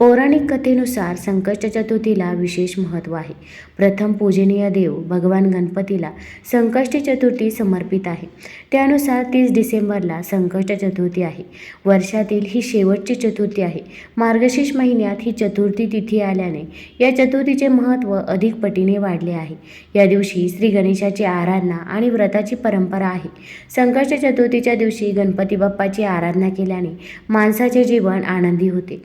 पौराणिक कथेनुसार संकष्ट चतुर्थीला विशेष महत्त्व आहे. प्रथम पूजनीय देव भगवान गणपतीला संकष्ट चतुर्थी समर्पित आहे. त्यानुसार तीस डिसेंबरला संकष्ट चतुर्थी आहे. वर्षातील ही शेवटची चतुर्थी आहे. मार्गशीर्ष महिन्यात ही चतुर्थी तिथी आल्याने या चतुर्थीचे महत्त्व अधिक पटीने वाढले आहे. या दिवशी श्री गणेशाची आराधना आणि व्रताची परंपरा आहे. संकष्ट चतुर्थीच्या दिवशी गणपती बाप्पाची आराधना केल्याने माणसाचे जीवन आनंदी होते.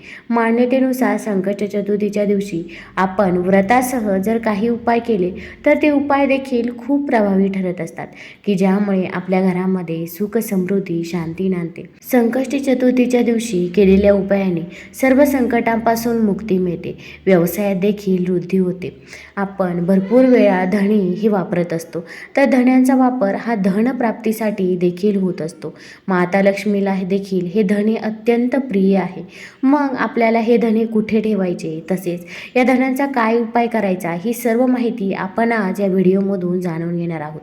मान्यतेनुसार संकष्ट चतुर्थीच्या दिवशी आपण व्रतासह जर काही उपाय केले तर ते उपाय देखील खूप प्रभावी ठरत असतात की ज्यामुळे आपल्या घरामध्ये सुख समृद्धी शांती नांदते. संकष्टी चतुर्थीच्या दिवशी केलेल्या उपायाने सर्व संकटांपासून मुक्ती मिळते व्यवसायात देखील वृद्धी होते. आपण भरपूर वेळा धणी ही वापरत असतो तर धण्यांचा वापर हा धन प्राप्तीसाठी देखील होत असतो. माता लक्ष्मीला हे देखील हे धने अत्यंत प्रिय आहे. मग आपल्याला हे धने कुठे ठेवायचे? तसेच या धनांचा काय उपाय करायचा? ही सर्व माहिती आपण आज या व्हिडिओमधून जाणून घेणार आहोत.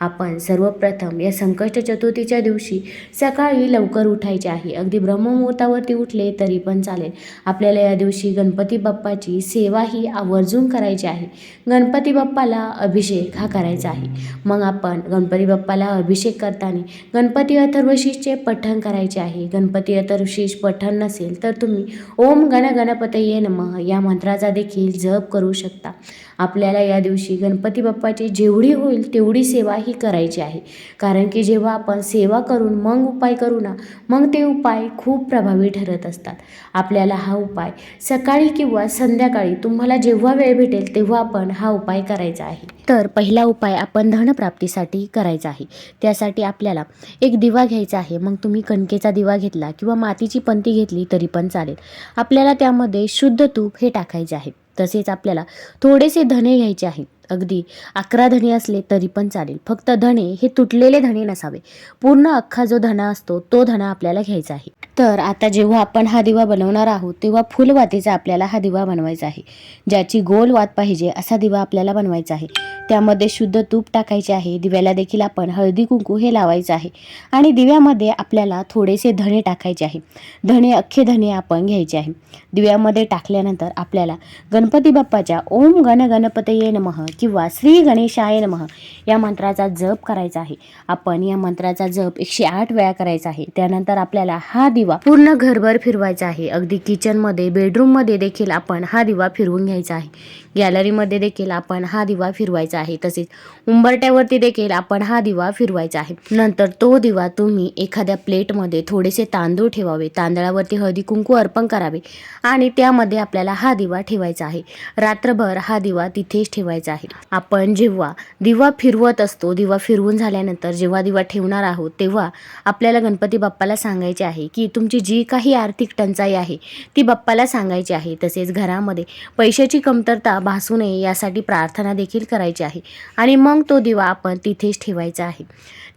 आपण सर्वप्रथम या संकष्ट चतुर्थीच्या दिवशी सकाळी लवकर उठायचे आहे. अगदी ब्रह्ममुहूर्तावरती उठले तरी पण चालेल. आपल्याला या दिवशी गणपती बाप्पाची सेवा ही आवर्जून करायची आहे. गणपती बाप्पाला अभिषेक हा करायचा आहे. मग आपण गणपती बाप्पाला अभिषेक करताना गणपती अथर्वशीषचे पठण करायचे आहे. गणपती अथर्वशीष पठण नसेल तर तुम्ही ओम गण गणपतये नम. या मंत्राचा देखील जप करू शकता. आपल्याला या दिवशी गणपती बाप्पाची जेवढी होईल तेवढी सेवा ही करायची आहे. कारण की जेव्हा आपण सेवा करून मग उपाय करू ना मग ते उपाय खूप प्रभावी ठरत असतात. आपल्याला हा उपाय सकाळी किंवा संध्याकाळी तुम्हाला जेव्हा वेळ भेटेल तेव्हा आपण हा उपाय करायचा आहे. तर पहिला उपाय आपण धनप्राप्तीसाठी करायचा आहे. त्यासाठी आपल्याला एक दिवा घ्यायचा आहे. मग तुम्ही कणकेचा दिवा घेतला किंवा मातीची पंती घेतली तरी पण चालेल. आपल्याला त्यामध्ये शुद्ध तूप हे टाकायचे आहे. तसेच आपल्याला थोडेसे धणे घ्यायचे आहेत अगदी अकरा धणे असले तरी पण चालेल. फक्त धणे हे तुटलेले धणे नसावे. पूर्ण अख्खा जो धणा असतो तो धणा आपल्याला घ्यायचा आहे. तर आता जेव्हा आपण हा दिवा बनवणार आहोत तेव्हा फुलवातीचा आपल्याला हा दिवा बनवायचा आहे. ज्याची गोल वात पाहिजे असा दिवा आपल्याला बनवायचा आहे. त्यामध्ये शुद्ध तूप टाकायचे आहे. दिव्याला देखील आपण हळदी कुंकू हे लावायचं आहे. आणि दिव्यामध्ये आपल्याला थोडेसे धणे टाकायचे आहे. धणे अख्खे धणे आपण घ्यायचे आहे. दिव्यामध्ये टाकल्यानंतर आपल्याला गणपती बाप्पाच्या ओम गण गणपतये नमः किंवा श्री गणेशाय नमः या मंत्राचा जप करायचा आहे. आपण या मंत्राचा जप एकशे आठ वेळा करायचा आहे. त्यानंतर आपल्याला हा दिवा पूर्ण घरभर फिरवायचा आहे. अगदी किचनमध्ये बेडरूममध्ये देखील आपण हा दिवा फिरवून घ्यायचा आहे. गॅलरीमध्ये देखील आपण हा दिवा फिरवायचा आहे. तसेच उंबरट्यावरती देखील आपण हा दिवा फिरवायचा आहे. नंतर तो दिवा तुम्ही एखाद्या प्लेटमध्ये थोडेसे तांदूळ ठेवावे. तांदळावरती हळदी कुंकू अर्पण करावे. आणि त्यामध्ये आपल्याला हा दिवा ठेवायचा आहे. रात्रभर हा दिवा तिथेच ठेवायचा आहे. आपण जेव्हा दिवा फिरवत असतो दिवा फिरवून झाल्यानंतर जेव्हा दिवा ठेवणार आहोत तेव्हा आपल्याला गणपती बाप्पाला सांगायचे आहे की तुमची जी काही आर्थिक टंचाई आहे ती बाप्पाला सांगायची आहे. तसेच घरामध्ये पैशाची कमतरता भासू नये यासाठी प्रार्थना देखील करायची आहे. आणि मग तो दिवा आपण तिथेच ठेवायचा आहे.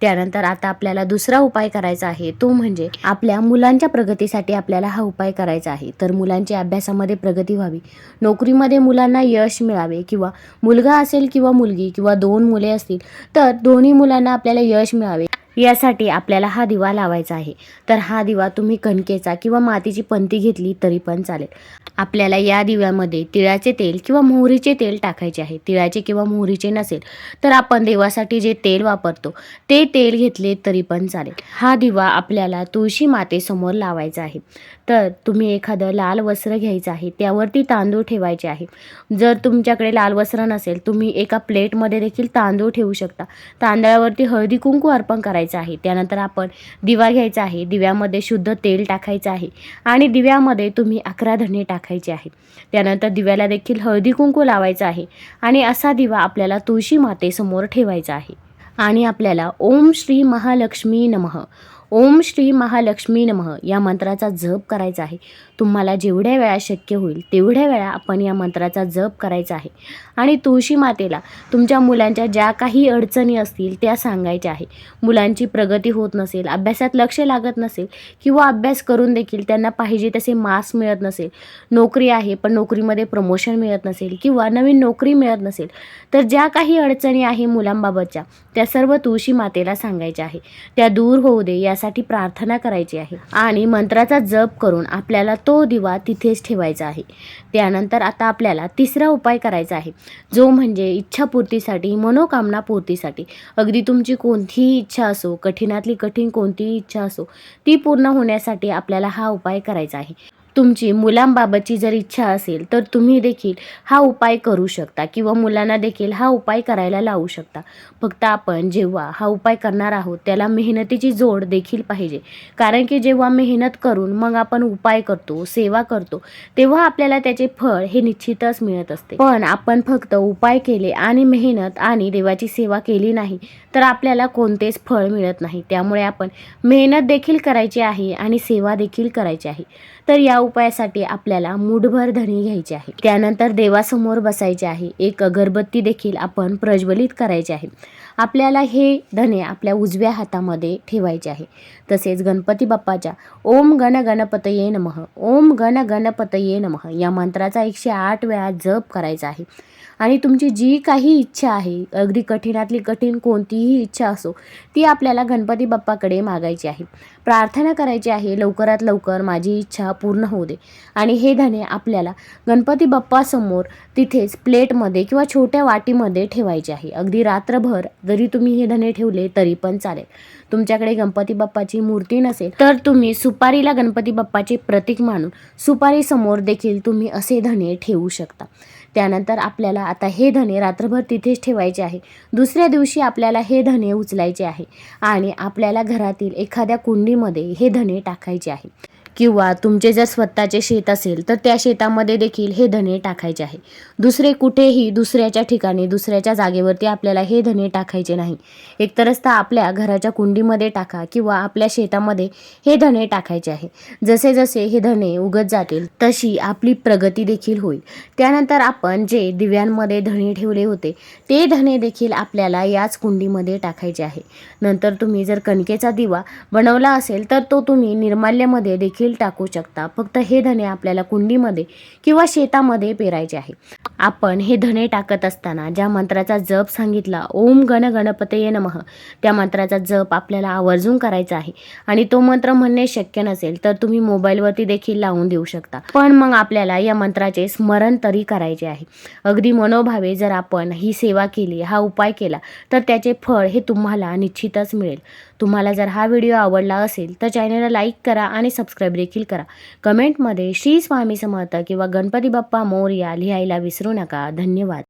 त्यानंतर आता आपल्याला दुसरा उपाय करायचा आहे तो म्हणजे आपल्या मुलांच्या प्रगतीसाठी आपल्याला हा उपाय करायचा आहे. तर मुलांची अभ्यासामध्ये प्रगती व्हावी. नोकरीमध्ये मुलांना यश मिळावे किंवा मुलगा असेल किंवा मुलगी किंवा दोन मुले असतील तर दोन्ही मुलांना आपल्याला यश मिळावे. यासाठी आपल्याला हा दिवा लावायचा आहे. तर हा दिवा तुम्ही कणकेचा किंवा मातीची पंती घेतली तरी पण चालेल. आपल्याला या दिव्यामध्ये तिळाचे तेल किंवा मोहरीचे तेल टाकायचे आहे. तिळाचे किंवा मोहरीचे नसेल तर आपण देवासाठी जे तेल वापरतो ते तेल घेतले तरी पण चालेल. हा दिवा आपल्याला तुळशी मातेसमोर लावायचा आहे. तर तुम्ही एखादं लाल वस्त्र घ्यायचं आहे त्यावरती तांदूळ ठेवायचे आहे. जर तुमच्याकडे लाल वस्त्र नसेल तुम्ही एका प्लेटमध्ये देखील तांदूळ ठेवू शकता. तांदळावरती हळदी कुंकू अर्पण करायचं आहे. त्यानंतर आपण दिवा घ्यायचा आहे. दिव्यामध्ये शुद्ध तेल टाकायचं आहे. आणि दिव्यामध्ये तुम्ही अकरा धणे टाकायचे आहे त्यानंतर दिव्याला देखील हळदी कुंकू लावायचं आहे. आणि असा दिवा आपल्याला तुळशी मातेसमोर ठेवायचा आहे. आणि आपल्याला ओम श्री महालक्ष्मी नमः. ओम श्री महालक्ष्मी नमः या मंत्राचा जप करायचा आहे. तुम्हाला जेवढ्या वेळा शक्य होईल तेवढ्या वेळा आपण या मंत्राचा जप करायचा आहे. आणि तुळशी मातेला तुमच्या मुलांच्या ज्या काही अडचणी असतील त्या सांगायच्या आहे. मुलांची प्रगती होत नसेल अभ्यासात लक्ष लागत नसेल किंवा अभ्यास करून देखील त्यांना पाहिजे तसे मार्क्स मिळत नसेल नोकरी आहे पण नोकरीमध्ये प्रमोशन मिळत नसेल किंवा नवीन नोकरी मिळत नसेल तर ज्या काही अडचणी आहे मुलांबाबतच्या त्या सर्व तुळशी मातेला सांगायच्या आहे. त्या दूर होऊ दे या त्यासाठी प्रार्थना करायची आहे. आणि मंत्राचा जप करून आपल्याला तो दिवा तिथेच ठेवायचा आहे. त्यानंतर आता आपल्याला तिसरा उपाय करायचा आहे. जो म्हणजे इच्छापूर्तीसाठी मनोकामना पूर्तीसाठी. अगदी तुमची कोणतीही इच्छा असो कठीणातली कठीण कोणतीही इच्छा असो ती पूर्ण होण्यासाठी आपल्याला हा उपाय करायचा आहे. तुमची मुलांबाबतची जर इच्छा असेल तर तुम्ही देखील हा उपाय करू शकता किंवा मुलांना देखील हा उपाय करायला लावू शकता. फक्त आपण जेव्हा हा उपाय करणार आहोत त्याला मेहनतीची जोड देखील पाहिजे. कारण की जेव्हा मेहनत करून मग आपण उपाय करतो सेवा करतो तेव्हा आपल्याला त्याचे फळ हे निश्चितच मिळत असते. पण आपण फक्त उपाय केले आणि मेहनत आणि देवाची सेवा केली नाही तर आपल्याला कोणतेच फळ मिळत नाही. त्यामुळे आपण मेहनत देखील करायची आहे आणि सेवा देखील करायची आहे. तर या उपायासाठी आपल्याला मूठभर धणे घ्यायचे आहे. त्यानंतर देवासमोर बसायचे आहे. एक अगरबत्ती देखील आपण प्रज्वलित करायचे आहे. आपल्याला हे धने आपल्या उजव्या हातामध्ये ठेवायचे आहे. तसेच गणपती बाप्पाच्या ओम गण गणपतये नमः ओम गण गणपतये नमः या मंत्राचा एकशे आठ वेळा जप करायचा आहे. आणि तुमची जी काही इच्छा आहे अगदी कठीणातली कठीण कोणतीही इच्छा असो ती आपल्याला गणपती बाप्पाकडे मागायची आहे. प्रार्थना करायची आहे लवकरात लवकर माझी इच्छा पूर्ण होऊ दे. आणि हे धने आपल्याला गणपती बाप्पासमोर तिथेच प्लेटमध्ये किंवा छोट्या वाटीमध्ये ठेवायचे आहे. अगदी रात्रभर जरी तुम्ही हे धणे ठेवले तरी पण चालेल. तुमच्याकडे गणपती बाप्पाची मूर्ती नसेल तर तुम्ही सुपारीला गणपती बाप्पाचे प्रतीक मानून सुपारीसमोर देखील तुम्ही असे धणे ठेवू शकता. त्यानंतर आपल्याला आता हे धणे रात्रभर तिथेच ठेवायचे आहे. दुसऱ्या दिवशी आपल्याला हे धणे उचलायचे आहे आणि आपल्याला घरातील एखाद्या कुंडीमध्ये हे धणे टाकायचे आहे. किंवा तुमचे जर स्वतःचे शेत असेल तर त्या शेतामध्ये देखील हे धणे टाकायचे आहे. दुसरे कुठेही दुसऱ्याच्या ठिकाणी दुसऱ्याच्या जागेवरती आपल्याला हे धणे टाकायचे नाही. एकतरच तर आपल्या घराच्या कुंडीमध्ये टाका किंवा आपल्या शेतामध्ये हे धणे टाकायचे आहे. जसे जसे हे धणे उगत जातील तशी आपली प्रगती देखील होईल. त्यानंतर आपण जे दिव्यांमध्ये धणे ठेवले होते ते धणे देखील आपल्याला याच कुंडीमध्ये टाकायचे आहे. नंतर तुम्ही जर कणकेचा दिवा बनवला असेल तर तो तुम्ही निर्माल्यमध्ये देखील टाकू शकता. फक्त हे धणे आपल्याला कुंडीमध्ये किंवा शेतामध्ये पेरायचे आहे. आपण हे धणे टाकत असताना ज्या मंत्राचा जप सांगितला ओम गण गणपतये नमः त्या मंत्राचा जप आपल्याला आवर्जून करायचा आहे. आणि तो मंत्र म्हणणे शक्य नसेल तर तुम्ही मोबाईलवरती देखील लावून देऊ शकता. पण मग आपल्याला या मंत्राचे स्मरण तरी करायचे आहे. अगदी मनोभावे जर आपण ही सेवा केली हा उपाय केला तर त्याचे फळ हे तुम्हाला निश्चितच मिळेल. तुम्हाला जर हा व्हिडिओ आवडला असेल तर चॅनलला लाईक करा आणि सबस्क्राईब देखील करा. कमेंटमध्ये श्री स्वामी समर्थ किंवा गणपती बाप्पा मोर्या लिहायला विसरू नका. धन्यवाद.